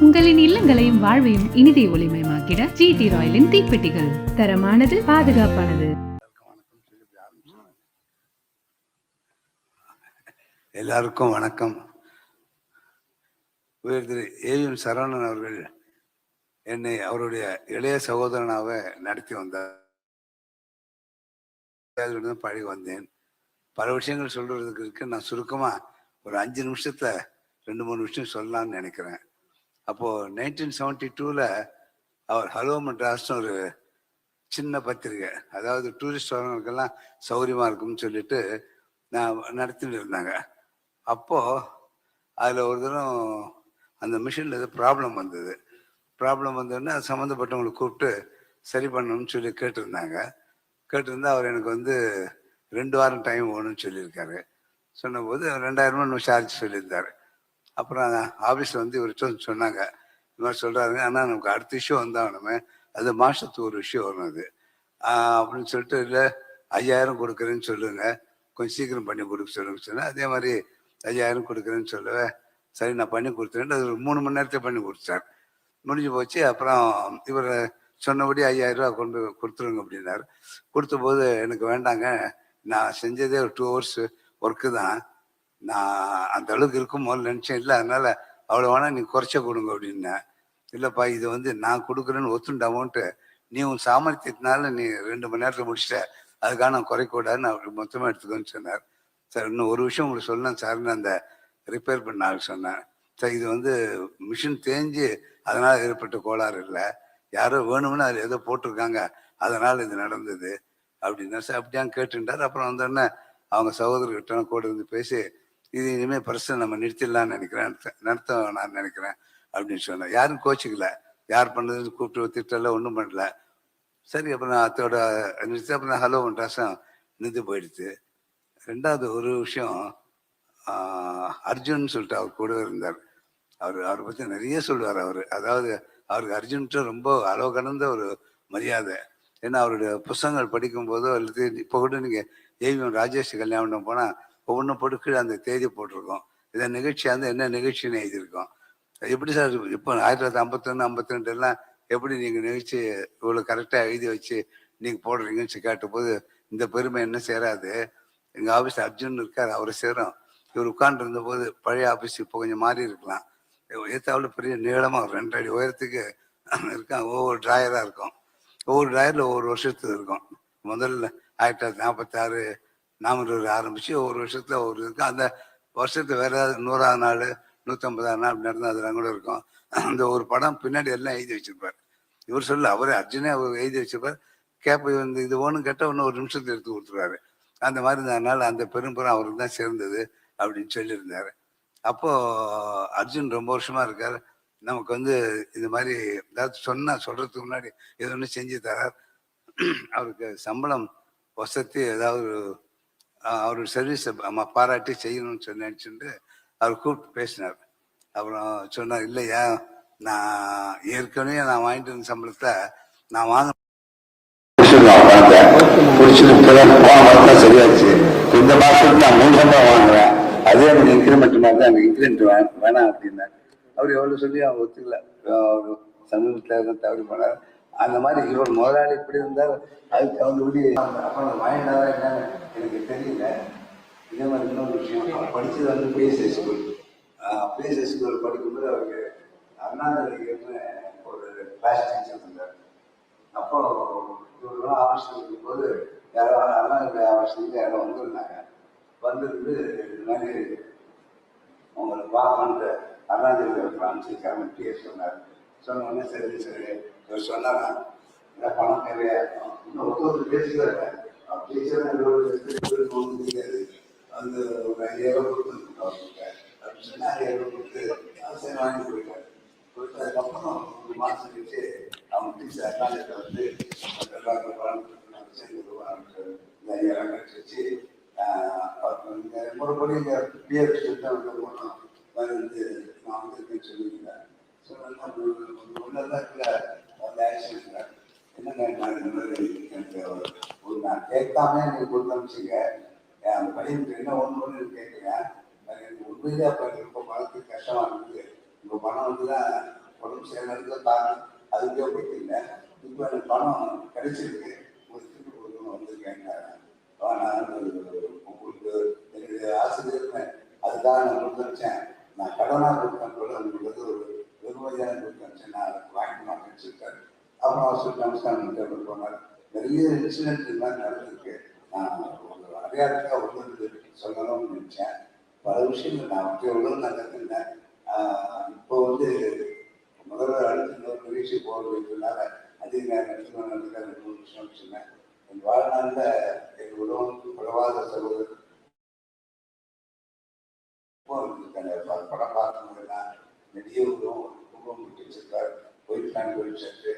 உங்களின் இல்லங்களையும் வாழ்வையும் இனிதை ஒளிமயமாக்கிட ஜிடி ராயலின் தீப்பெட்டிகள் தரமானது பாதுகாப்பானது. எல்லாருக்கும் வணக்கம். உயர் திரு ஏவிஎம் சரவணன் அவர்கள் என்னை அவருடைய இளைய சகோதரனாக நடத்தி வந்தார். பழகி வந்தேன். பல விஷயங்கள் சொல்றதுக்கு இருக்கு. நான் சுருக்கமா ஒரு அஞ்சு நிமிஷத்துல ரெண்டு மூணு விஷயம் சொல்லலாம்னு நினைக்கிறேன். அப்போது நைன்டீன் செவன்டி டூவில் அவர் ஹலோ மெட்ராஸ்னு ஒரு சின்ன பத்திரிகை அதாவது டூரிஸ்ட் வரவங்களுக்கெல்லாம் சௌகரியமாக இருக்கும்னு சொல்லிட்டு நான் நடத்திட்டு இருந்தாங்க. அப்போது அதில் ஒரு தினம் அந்த மிஷினில் ஏதோ ப்ராப்ளம் வந்தது. ப்ராப்ளம் வந்தோடனே அது சம்மந்தப்பட்டவங்களை கூப்பிட்டு சரி பண்ணணும்னு சொல்லி கேட்டிருந்தாங்க. கேட்டிருந்தா அவர் எனக்கு வந்து ரெண்டு வாரம் டைம் வேணும்னு சொல்லியிருக்காரு. சொன்னபோது ரெண்டாயிரம் ரூபாய் சார்ஜ் சொல்லியிருந்தார். அப்புறம் ஆஃபீஸில் வந்து இவர்கிட்ட சொன்னாங்க. இந்த மாதிரி சொல்கிறாருங்க ஆனால் நமக்கு அடுத்த இஷ்யூ வந்தாகணுமே அது மாதத்துக்கு ஒரு விஷயம் வரும் அது. அப்படின்னு சொல்லிட்டு இல்லை ஐயாயிரம் கொடுக்குறேன்னு சொல்லுங்க. கொஞ்சம் சீக்கிரம் பண்ணி கொடுக்க சொல்லுங்க. சொன்னேன் அதே மாதிரி ஐயாயிரம் கொடுக்குறேன்னு சொல்லுவேன் சரி நான் பண்ணி கொடுத்துறேன். அது ஒரு மூணு மணி நேரத்தை பண்ணி கொடுத்தார். முடிஞ்சு போச்சு. அப்புறம் இவர் சொன்னபடி ஐயாயிரம் ரூபா கொண்டு கொடுத்துருங்க அப்படின்னாரு. கொடுத்த போது எனக்கு வேண்டாங்க. நான் செஞ்சதே ஒரு டூ ஹவர்ஸ் ஒர்க்கு தான். நான் அந்த அளவுக்கு இருக்கும் போது நினச்சேன். இல்லை அதனால அவ்வளோ வேணா நீ குறைச்ச கொடுங்க அப்படின்னேன். இல்லைப்பா இது வந்து நான் கொடுக்குறேன்னு ஒத்துண்ட அமௌண்ட்டு நீ உன் சாமர்த்தியத்தினால நீ ரெண்டு மணி நேரத்தில் முடிச்சிட்ட. அதுக்காக நான் குறைக்கூடாதுன்னு அவர் மொத்தமாக எடுத்துக்கோன்னு சொன்னார். சார் இன்னும் ஒரு விஷயம் உங்களுக்கு சொல்லணும் சார்னு அந்த ரிப்பேர் பண்ண ஆள் சொன்னேன். சார் இது வந்து மிஷின் தேஞ்சு அதனால் ஏற்பட்ட கோளாறு இல்லை. யாரோ வேணும்னு அது ஏதோ போட்டிருக்காங்க. அதனால் இது நடந்தது அப்படின்னா சார். அப்படியாங்க கேட்டுட்டார். அப்புறம் வந்தோடனே அவங்க சகோதரர்கிட்ட கூட இருந்து பேசி இது இனிமேல் பிரச்சனை நம்ம நிறுத்திடலாம்னு நினைக்கிறேன். நடத்த நான் நினைக்கிறேன் அப்படின்னு சொன்னேன். யாரும் கோச்சிக்கல. யார் பண்ணதுன்னு கூப்பிட்டு திட்டல ஒன்றும் பண்ணல. சரி அப்புறம் நான் அத்தோட நிறுத்தி அப்புறம் நான் ஹலோ மெட்ராஸும் நின்று போயிடுச்சு. ரெண்டாவது ஒரு விஷயம் அர்ஜுன் சொல்லிட்டு அவர் கூட இருந்தார். அவர் அவரை பற்றி நிறைய சொல்லுவார் அவர். அதாவது அவருக்கு அர்ஜுன்ட்டு ரொம்ப அளவு கடந்த ஒரு மரியாதை. ஏன்னா அவருடைய புஸ்தகங்கள் படிக்கும் போதோ அல்லது இப்போ கூட நீங்கள் ஏவிஎம் ராஜேஷ் கல்யாணம் போனால் ஒவ்வொன்றும் போட்டு கீழே அந்த தேதி போட்டிருக்கோம். இதை நிகழ்ச்சியாக இருந்தால் என்ன நிகழ்ச்சின்னு எழுதியிருக்கோம். எப்படி சார் இப்போ ஆயிரத்தி தொள்ளாயிரத்தி ஐம்பத்தொன்று ஐம்பத்தி ரெண்டுலாம் எல்லாம் எப்படி நீங்கள் நிகழ்ச்சி இவ்வளோ கரெக்டாக எழுதி வச்சு நீங்கள் போடுறீங்கன்னு சொல்லி கேட்டபோது இந்த பெருமை என்ன சேராது. எங்கள் ஆஃபீஸ் அர்ஜுன் இருக்கார் அவரை சேரும். இவர் உட்காண்டிருந்த போது பழைய ஆஃபீஸ் இப்போ கொஞ்சம் மாறி இருக்கலாம். ஏத்தாவில் பெரிய நீளமாக ஒரு ரெண்டு அடி உயரத்துக்கு இருக்கான் ஒவ்வொரு டிராயராக இருக்கும். ஒவ்வொரு டிராயரில் ஒவ்வொரு வருஷத்துக்கு இருக்கும். முதல்ல ஆயிரத்தி தொள்ளாயிரத்தி நாற்பத்தாறு நாமூர் ஆரம்பிச்சு ஒவ்வொரு வருஷத்துல ஒரு இருக்கும் அந்த வருஷத்துல வேற ஏதாவது நூறாவது நாள் நூற்றம்பதாவது நாள் அப்படி நடந்தால் அதெல்லாம் கூட இருக்கும். அந்த ஒரு படம் பின்னாடி எல்லாம் எழுதி வச்சிருப்பார். இவர் சொல்ல அவரே அர்ஜுனே அவர் எழுதி வச்சிருப்பார். கேப்ப வந்து இது ஒன்றும் கேட்டால் ஒன்று ஒரு நிமிஷத்தை எடுத்து கொடுத்துருவாரு. அந்த மாதிரி இருந்ததுனால அந்த பெரும்புறம் அவருக்கு தான் சேர்ந்தது அப்படின்னு சொல்லியிருந்தாரு. அப்போ அர்ஜுன் ரொம்ப வருஷமா இருக்கார். நமக்கு வந்து இது மாதிரி ஏதாவது சொன்னா சொல்றதுக்கு முன்னாடி இது ஒன்று செஞ்சு தரார். அவருக்கு சம்பளம் வசதி ஏதாவது அவர் சர்வீஸை சர்வீஸை பாராட்டி செய்யணும்னு சொல்லி நினச்சிட்டு அவர் கூப்பிட்டு பேசினார். அப்புறம் சொன்னார் இல்லையா நான் ஏற்கனவே நான் வாங்கிட்டு இருந்த சம்பளத்தை நான் வாங்க சரியாச்சு. இந்த மாசத்துக்கு நான் மூணு சம்பளம் வாங்குறேன். அதே எனக்கு இன்க்ரிமெண்ட் மாதிரி தான் எனக்கு இன்க்ரிமெண்ட் வேணாம் அப்படின்னாரு. அவர் எவ்வளவு சொல்லி அவங்க ஒத்துக்கல. அவர் சமீபத்தில் தவறி போனார் அந்த மாதிரி இவர் முதலாளி இப்படி இருந்தார் அதுக்கு தகுந்தபடி அப்புறம் வாங்கினாரா என்னன்னு எனக்கு தெரியல. இதே மாதிரி இன்னொரு விஷயம். அவர் வந்து பிஎஸ்சி ஸ்கூல் பிஎஸ்சி ஸ்கூல் படிக்கும்போது அவருக்கு அண்ணாதிரிகர்னு ஒரு கிளாஸ் டீச்சர் இருந்தார். அப்போ இவரெல்லாம் ஆஃபீஸில் இருக்கும்போது யாரோ அண்ணா ஆஃபீஸ்லேருந்து யாரோ வந்திருந்தாங்க. வந்திருந்து இது மாதிரி உங்களை பார்க்கணுன்ட்டு அருணாச்சல பிரான்சி கிளம்பி சொன்னார். சொன்னோடனே சரி சரி இவர் சொன்னாங்க இந்த பணம் தேவையா? இன்னும் ஒருத்தர் பேசுகிறாரு பேசுகிறேன் தெரியாது. அந்த ஒரு ஐயாயிரம் கொடுத்து அப்படின்னு சொன்னா ஐயாயிரம் கொடுத்து அவசியம் வாங்கி போயிட்டாரு போயிட்டு அதுக்கப்புறம் ஒரு மாதம் கழிச்சு அவங்க டீச்சர் காலேஜில் வந்து எல்லாருக்கும் பணம் கொடுத்து சேர்ந்து ஆரம்பிச்சாரு இந்த ஐயாயிரம் கழிச்சு வச்சு மறுபடியும் முறைப்படி இந்த பிஎஃப் வந்து போனோம். வந்து நான் வந்து சொல்லியிருந்தேன். சொன்னா இருக்கிற அந்த என்னங்க நான் இந்த மாதிரி எனக்கு ஒரு நான் கேட்காம எனக்கு கொடுத்து அனுப்பிச்சிங்க அந்த பையனுக்கு என்ன ஒன்று ஒன்று எனக்கு உண்மையிலே அப்போ ரொம்ப பணத்துக்கு கஷ்டமாக இருக்குது உங்கள் பணம் வந்து தான் சில நேரத்தில் பார்த்து அது போயிட்டீங்க இப்போ எனக்கு பணம் கிடைச்சிருக்கு உங்களுக்கு திருப்பி கொடுக்கணும் வந்திருக்கேன் நான் உங்களுக்கு என்னுடைய அதுதான் நான் கொடுத்து நான் கடனாக கொடுத்தேன் கூட உங்களுக்கு ஒரு வெறுமையான கொடுத்தாங்க வச்சேன் வாங்கி மாட்டேன்னு வச்சிருக்காரு அப்புறம் அவர் சொல்லி நமஸ்காரம் டேபிள் போனார் நிறைய இன்சிடென்ட் எல்லாம் நடந்திருக்கு நான் ஒரு அடையாளத்துக்காக ஒன்று சொல்லணும்னு நினச்சேன் பல விஷயங்கள் நான் அப்படி எவ்வளோ நான் கற்றுக்கிட்டேன் இப்போ வந்து முதல்வர் அடுத்து இன்னொரு பரீட்சை போக வைக்கிறதுனால அதிக நேரம் எடுத்துக்கணும் ரெண்டு மூணு விஷயம் சொன்னேன் என் வாழ்நாளில் என் உலகம் உலவாத சகோதரர் வச்சிருக்காரு. ஒயிட் பேண்ட் ஒயிட் ஷர்ட்டு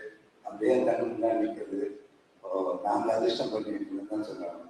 அப்படியே கண்ணு முன்னாடி நிற்கிறது நாங்கள் அதிர்ஷ்டம் பண்ணி தான் சொல்லுவாங்க